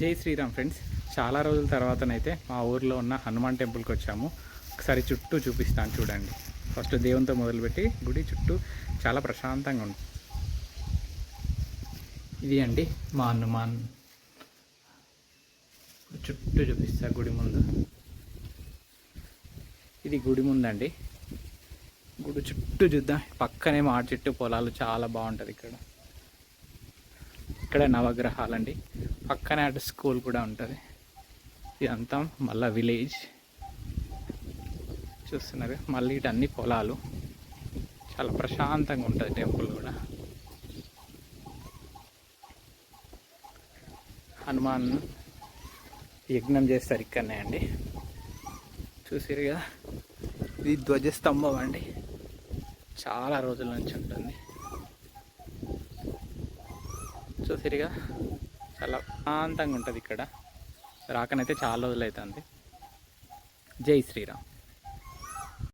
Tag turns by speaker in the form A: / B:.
A: జై శ్రీరామ్ ఫ్రెండ్స్. చాలా రోజుల తర్వాతనైతే మా ఊర్లో ఉన్న హనుమాన్ టెంపుల్కి వచ్చాము. ఒకసారి చుట్టూ చూపిస్తాను చూడండి. ఫస్ట్ దేవునితో మొదలుపెట్టి గుడి చుట్టూ చాలా ప్రశాంతంగా ఉంది ఇది అండి మా హనుమాన్. చుట్టూ చూపిస్తా గుడి ముందు. ఇది గుడి ముందండి. గుడి చుట్టూ చూద్దాం. పక్కనే మాడి చెట్టు పొలాలు చాలా బాగుంటుంది ఇక్కడ. ఇక్కడ నవగ్రహాలండి. పక్కనే అటు స్కూల్ కూడా ఉంటుంది. ఇదంతా మళ్ళా విలేజ్. చూస్తున్నారు మళ్ళీ ఇటు అన్ని పొలాలు. చాలా ప్రశాంతంగా ఉంటుంది టెంపుల్ కూడా. హనుమాన్ యజ్ఞం చేస్తారు ఇక్కడనే అండి. చూసారు కదా ఇది ధ్వజస్తంభం అండి. చాలా రోజుల నుంచి ఉంటుంది. చూసిరుగా చాలా ప్రశాంతంగా ఉంటుంది ఇక్కడ. రాకనైతే చాలా రోజులు అవుతుంది జై శ్రీరామ్.